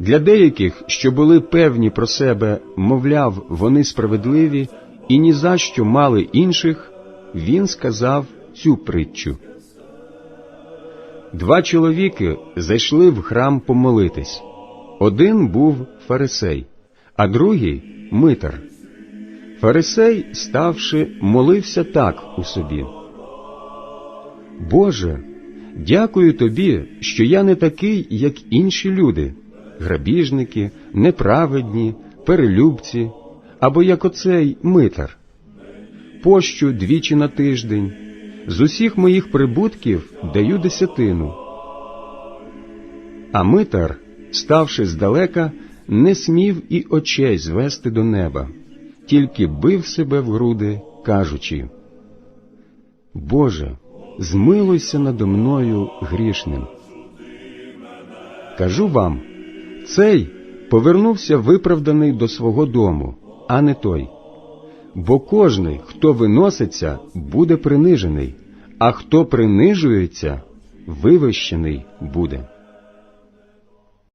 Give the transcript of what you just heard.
Для деяких, що були певні про себе, мовляв, вони справедливі і ні за що мали інших, він сказав цю притчу. Два чоловіки зайшли в храм помолитись. Один був фарисей, а другий митар. Фарисей, ставши, молився так у собі. Боже, дякую тобі, що я не такий, як інші люди, грабіжники, неправедні, перелюбці, або як оцей митар. Пощу двічі на тиждень, з усіх моїх прибутків даю десятину. А митар, ставши здалека, не смів і очей звести до неба, тільки бив себе в груди, кажучи, Боже, змилуйся надо мною грішним. Кажу вам, цей повернувся виправданий до свого дому, а не той. Бо кожний, хто виноситься, буде принижений, а хто принижується, вивищений буде.